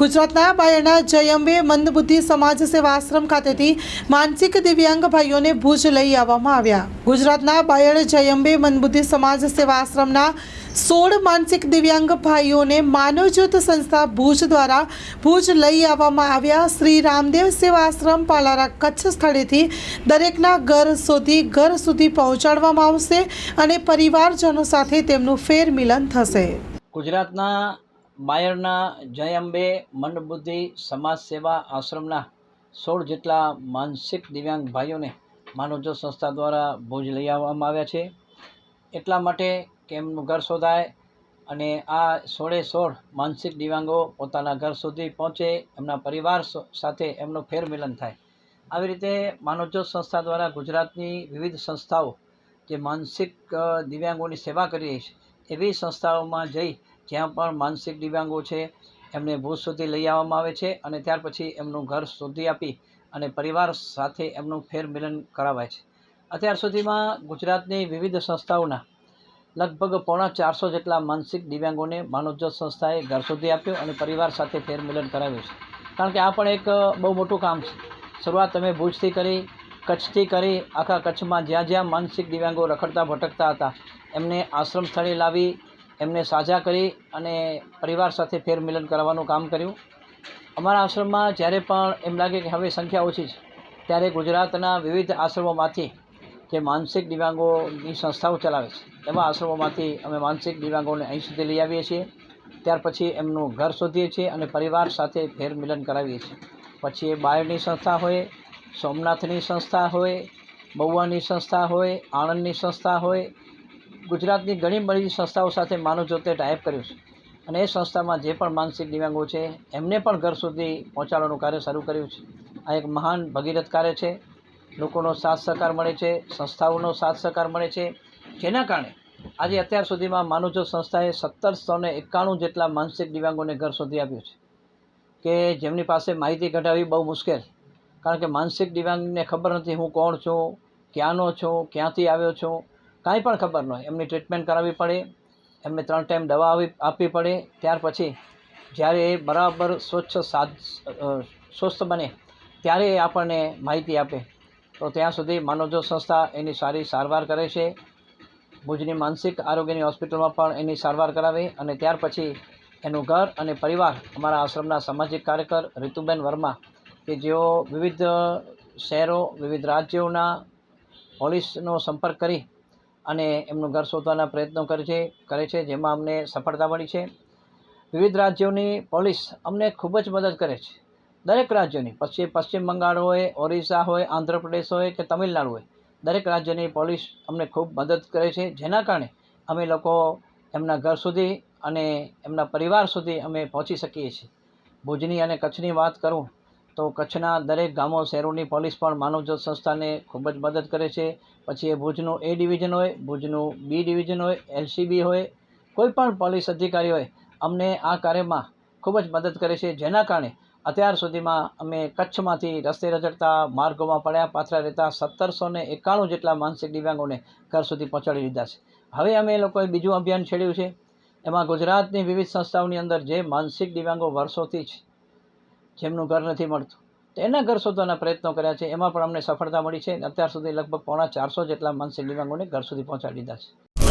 ગુજરાતના બાયણા જયંબે મંદબુદ્ધિ સમાજ સેવા આશ્રમ ખાતેથી માનસિક દિવ્યાંગ ભાઈઓને ભુજ લઈ આવવામાં આવ્યા. ગુજરાતના બાયડ જયંબે મંદબુદ્ધિ સમાજ સેવા આશ્રમના સોળ માનસિક દિવ્યાંગ ભાઈઓને માનવજ્યોત સંસ્થા ભુજ દ્વારા ભુજ લઈ આવવામાં આવ્યા. શ્રી રામદેવ સેવા આશ્રમ પાલારા કચ્છ સ્થળેથી દરેકના ઘર સુધી ઘર સુધી પહોંચાડવામાં આવશે અને પરિવારજનો સાથે તેમનું ફેર મિલન થશે. ગુજરાતના બાયડના જય અંબે મંદબુદ્ધિ સમાજ સેવા આશ્રમના સોળ જેટલા માનસિક દિવ્યાંગ ભાઈઓને માનવજો સંસ્થા દ્વારા ભુજ લઈ આવવામાં આવ્યા છે. એટલા માટે કે એમનું ઘર શોધાય અને આ સોળે સોળ માનસિક દિવ્યાંગો પોતાના ઘર સુધી પહોંચે, એમના પરિવાર સાથે એમનો ફેરમિલન થાય. આવી રીતે માનવજો સંસ્થા દ્વારા ગુજરાતની વિવિધ સંસ્થાઓ જે માનસિક દિવ્યાંગોની સેવા કરી રહી છે, એવી સંસ્થાઓમાં જઈ જ્યાં પણ માનસિક દિવ્યાંગો છે. એમને ભૂજ સુધી લઈ આવવામાં આવે છે અને ત્યાર પછી એમનું ઘર શોધી આપી અને પરિવાર સાથે એમનું ફેરમિલન કરાવાય છે. અત્યાર સુધીમાં ગુજરાતની વિવિધ સંસ્થાઓના લગભગ પોણા ચારસો જેટલા માનસિક દિવ્યાંગોને માનવજ્યોત સંસ્થાએ ઘર સુધી આપ્યો અને પરિવાર સાથે ફેરમિલન કરાવ્યું છે. કારણ કે આ પણ એક બહુ મોટું કામ છે. શરૂઆત તમે ભુજથી કરી, કચ્છથી કરી, આખા કચ્છમાં જ્યાં જ્યાં માનસિક દિવ્યાંગો રખડતા ભટકતા હતા, એમને આશ્રમ સ્થળે લાવી એમને સાજા કરી અને પરિવાર સાથે ફેરમિલન કરાવવાનું કામ કર્યું. અમારા આશ્રમમાં જ્યારે પણ એમ લાગે કે હવે સંખ્યા ઓછી છે, ત્યારે ગુજરાતના વિવિધ આશ્રમોમાંથી જે માનસિક દિવ્યાંગોની સંસ્થાઓ ચલાવે છે, એવા આશ્રમોમાંથી અમે માનસિક દિવ્યાંગોને અહીં સુધી લઈ આવીએ છીએ. ત્યાર પછી એમનું ઘર શોધીએ છીએ અને પરિવાર સાથે ફેરમિલન કરાવીએ છીએ. પછી એ બાયડની સંસ્થા હોય, સોમનાથની સંસ્થા હોય બહુવાની સંસ્થા હોય, આણંદની સંસ્થા હોય ગુજરાતની ઘણી બધી સંસ્થાઓ સાથે માનવજ્યોતે ટાઈપ કર્યું છે. અને એ સંસ્થામાં જે પણ માનસિક દિવ્યાંગો છે, એમને પણ ઘર સુધી પહોંચાડવાનું કાર્ય શરૂ કર્યું છે. આ એક મહાન ભગીરથ કાર્ય છે. લોકોનો સાથ સહકાર મળે છે, સંસ્થાઓનો સાથ સહકાર મળે છે. જેના કારણે આજે અત્યાર સુધીમાં માનવજ્યોત સંસ્થાએ સત્તરસો ને એકાણું જેટલા માનસિક દિવ્યાંગોને ઘર શોધી આપ્યું છે. કે જેમની પાસે માહિતી કઢાવવી બહુ મુશ્કેલ. કારણ કે માનસિક દિવ્યાંગને ખબર નથી હું કોણ છું, ક્યાંનો છું, ક્યાંથી આવ્યો છું. કાંઈ પણ ખબર ન હોય. એમની ટ્રીટમેન્ટ કરાવવી પડે એમને ત્રણ ટાઈમ દવા આપવી પડે. ત્યાર પછી જ્યારે એ બરાબર સ્વચ્છ અ, સ્વસ્થ બને ત્યારે એ આપણને માહિતી આપે. તો ત્યાં સુધી માનવજો સંસ્થા એની સારી સારવાર કરે છે. ભુજની માનસિક આરોગ્યની હોસ્પિટલમાં પણ એની સારવાર કરાવે અને ત્યાર પછી એનું ઘર અને પરિવાર અમારા આશ્રમના સામાજિક કાર્યકર રીતુબેન વર્મા કે જેઓ વિવિધ શહેરો વિવિધ રાજ્યોના પોલીસનો સંપર્ક કરી અને એમનું ઘર શોધવાના પ્રયત્નો કરે છે કરે છે, જેમાં અમને સફળતા મળી છે. વિવિધ રાજ્યોની પોલીસ અમને ખૂબ જ મદદ કરે છે. દરેક રાજ્યોની પશ્ચિમ પશ્ચિમ બંગાળ હોય, ઓરિસ્સા હોય, આંધ્રપ્રદેશ હોય કે તમિલનાડુ હોય, દરેક રાજ્યની પોલીસ અમને ખૂબ મદદ કરે છે. જેના કારણે અમે લોકો એમના ઘર સુધી અને એમના પરિવાર સુધી અમે પહોંચી શકીએ છીએ. ભુજની અને કચ્છની વાત કરું તો કચ્છના દરેક ગામો શહેરોની પોલીસ પણ માનવજ્યોત સંસ્થાને ખૂબ જ મદદ કરે છે. પછી એ ભુજનું એ ડિવિઝન હોય, ભુજનું બી ડિવિઝન હોય, એલસીબી હોય, કોઈ પણ પોલીસ અધિકારી હોય, અમને આ કાર્યમાં ખૂબ જ મદદ કરે છે. જેના કારણે અત્યાર સુધીમાં અમે કચ્છમાંથી રસ્તે રજડતા માર્ગોમાં પડ્યા, પાથરા રહેતા સત્તરસો ને એકાણું જેટલા માનસિક દિવ્યાંગોને ઘર સુધી પહોંચાડી દીધા છે. હવે અમે એ લોકોએ બીજું અભિયાન છેડ્યું છે. એમાં ગુજરાતની વિવિધ સંસ્થાઓની અંદર જે માનસિક દિવ્યાંગો વર્ષોથી જ જેમનું ઘર નથી મળતું. તો એના ઘર શોધવાના પ્રયત્નો કર્યા છે. એમાં પણ અમને સફળતા મળી છે. અને અત્યાર સુધી લગભગ પોણા ચારસો જેટલા માનસિક દિવ્યાંગોને ઘર સુધી પહોંચાડી દીધા છે.